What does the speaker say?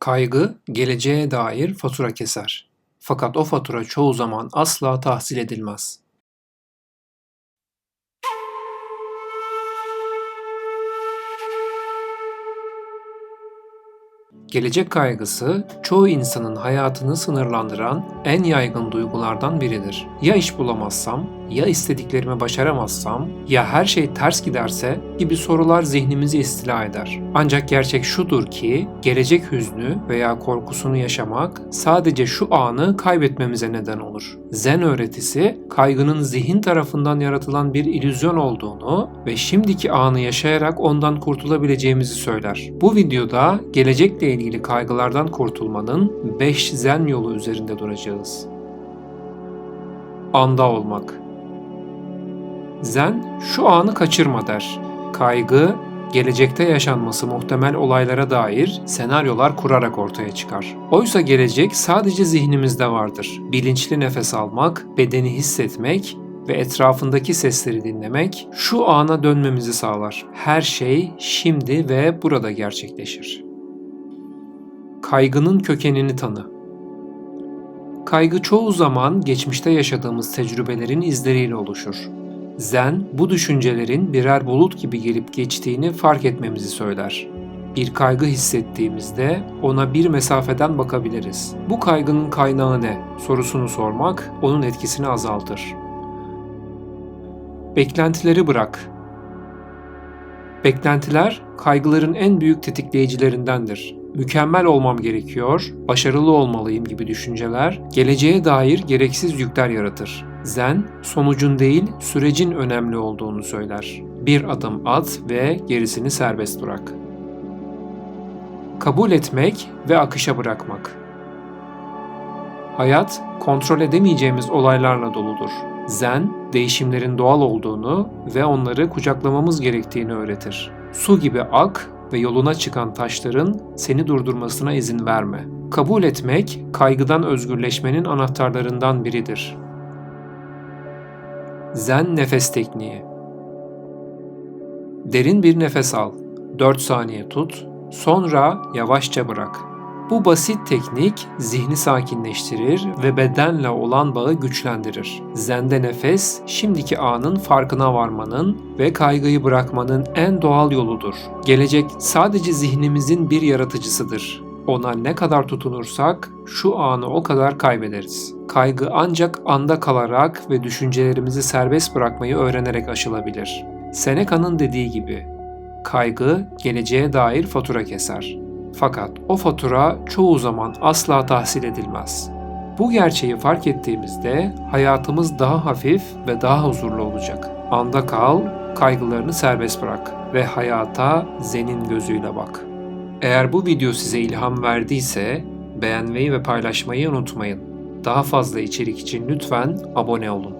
Kaygı, geleceğe dair fatura keser. Fakat o fatura çoğu zaman asla tahsil edilmez. Gelecek kaygısı çoğu insanın hayatını sınırlandıran en yaygın duygulardan biridir. Ya iş bulamazsam, ya istediklerimi başaramazsam, ya her şey ters giderse gibi sorular zihnimizi istila eder. Ancak gerçek şudur ki gelecek hüznü veya korkusunu yaşamak sadece şu anı kaybetmemize neden olur. Zen öğretisi kaygının zihin tarafından yaratılan bir illüzyon olduğunu ve şimdiki anı yaşayarak ondan kurtulabileceğimizi söyler. Bu videoda gelecekle ilgili kaygılardan kurtulmanın 5 zen yolu üzerinde duracağız. Anda olmak Zen şu anı kaçırma der. Kaygı, gelecekte yaşanması muhtemel olaylara dair senaryolar kurarak ortaya çıkar. Oysa gelecek sadece zihnimizde vardır. Bilinçli nefes almak, bedeni hissetmek ve etrafındaki sesleri dinlemek şu ana dönmemizi sağlar. Her şey şimdi ve burada gerçekleşir. Kaygının kökenini tanı. Kaygı çoğu zaman geçmişte yaşadığımız tecrübelerin izleriyle oluşur. Zen, bu düşüncelerin birer bulut gibi gelip geçtiğini fark etmemizi söyler. Bir kaygı hissettiğimizde ona bir mesafeden bakabiliriz. Bu kaygının kaynağı ne sorusunu sormak onun etkisini azaltır. Beklentileri bırak. Beklentiler kaygıların en büyük tetikleyicilerindendir. Mükemmel olmam gerekiyor, başarılı olmalıyım gibi düşünceler geleceğe dair gereksiz yükler yaratır. Zen, sonucun değil, sürecin önemli olduğunu söyler. Bir adım at ve gerisini serbest bırak. Kabul etmek ve akışa bırakmak. Hayat, kontrol edemeyeceğimiz olaylarla doludur. Zen, değişimlerin doğal olduğunu ve onları kucaklamamız gerektiğini öğretir. Su gibi ak ve yoluna çıkan taşların seni durdurmasına izin verme. Kabul etmek, kaygıdan özgürleşmenin anahtarlarından biridir. Zen nefes tekniği. Derin bir nefes al. 4 saniye tut, sonra yavaşça bırak. Bu basit teknik zihni sakinleştirir ve bedenle olan bağı güçlendirir. Zende nefes, şimdiki anın farkına varmanın ve kaygıyı bırakmanın en doğal yoludur. Gelecek sadece zihnimizin bir yaratıcısıdır. Ona ne kadar tutunursak şu anı o kadar kaybederiz. Kaygı ancak anda kalarak ve düşüncelerimizi serbest bırakmayı öğrenerek aşılabilir. Seneca'nın dediği gibi, kaygı geleceğe dair fatura keser. Fakat o fatura çoğu zaman asla tahsil edilmez. Bu gerçeği fark ettiğimizde hayatımız daha hafif ve daha huzurlu olacak. Anda kal, kaygılarını serbest bırak ve hayata zenin gözüyle bak. Eğer bu video size ilham verdiyse beğenmeyi ve paylaşmayı unutmayın. Daha fazla içerik için lütfen abone olun.